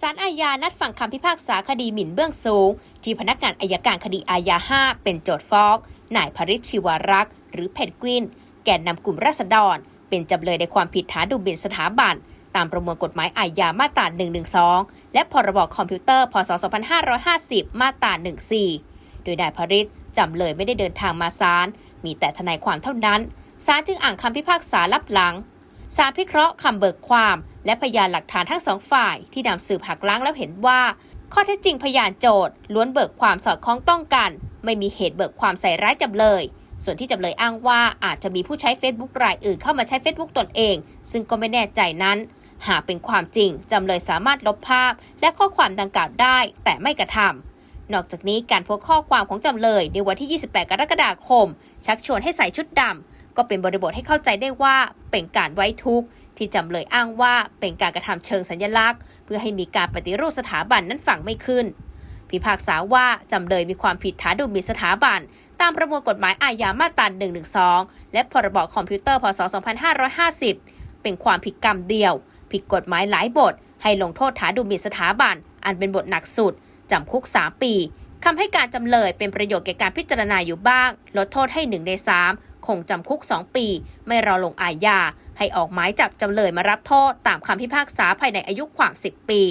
ศาลอาญานัดฟังคำพิพากษาคดีหมิ่นเบื้องสูง ที่พนักงานอายการคดีอาญา 5 เป็นโจทย์ฟ้องนายพริชชิวารักษ์ หรือเพนกวิน แกนนำกลุ่มราษฎร เป็นจำเลยในความผิดฐานดูหมิ่นสถาบัน ตามประมวลกฎหมายอาญามาตรา 112 และพรบคอมพิวเตอร์ พศ 2550 มาตรา 14 โดยนายพริชจำเลยไม่ได้เดินทางมาศาลมีแต่ทนายความเท่านั้นศาลจึงอ่านคำพิพากษาลับหลัง ศาลพิเคราะห์คำเบิกความ และพยานหลักฐานทั้งสองฝ่ายที่นำสืบหักล้างแล้วเห็นว่า ข้อเท็จจริงพยานโจทย์ล้วนเบิกความสอดคล้องต้องกัน ไม่มีเหตุเบิกความใส่ร้ายจำเลย ส่วนที่จำเลยอ้างว่าอาจจะมีผู้ใช้ Facebook รายอื่นเข้ามาใช้ Facebook ตนเอง ซึ่งก็ไม่แน่ใจนั้น หากเป็นความจริงจำเลยสามารถลบภาพ และข้อความดังกล่าวได้ แต่ไม่กระทำนอกจากนี้การโพสข้อความของจำเลยในวันที่ 28 กรกฎาคม ชักชวนให้ใส่ชุดดำ ก็เป็นบริบทให้เข้าใจได้ว่าเป็นการไว้ทุกข์ที่จำเลยอ้างว่าเป็นการกระทำเชิงสัญลักษณ์ เพื่อให้มีการปฏิรูปสถาบันนั้นฝังไม่ขึ้น พิพากษาว่าจำเลยมีความผิดฐานดูหมิ่นสถาบัน ตามประมวลกฎหมายอาญามาตรา112 และพรบคอมพิวเตอร์พศ 2550 เป็นความผิดกรรมเดียว ผิดกฎหมายหลายบท ให้ลงโทษฐานดูหมิ่นสถาบัน อันเป็นบทหนักสุดจำคุก 3 ปี คำให้การจำเลยเป็นประโยชน์แก่การพิจารณาอยู่บ้าง ลดโทษให้หนึ่งในสามคงจำคุก 2 ปี ไม่รอลงอาญาให้ออกหมายจับจำเลยมารับโทษตามคำพิพากษาภายในอายุความ 10 ปี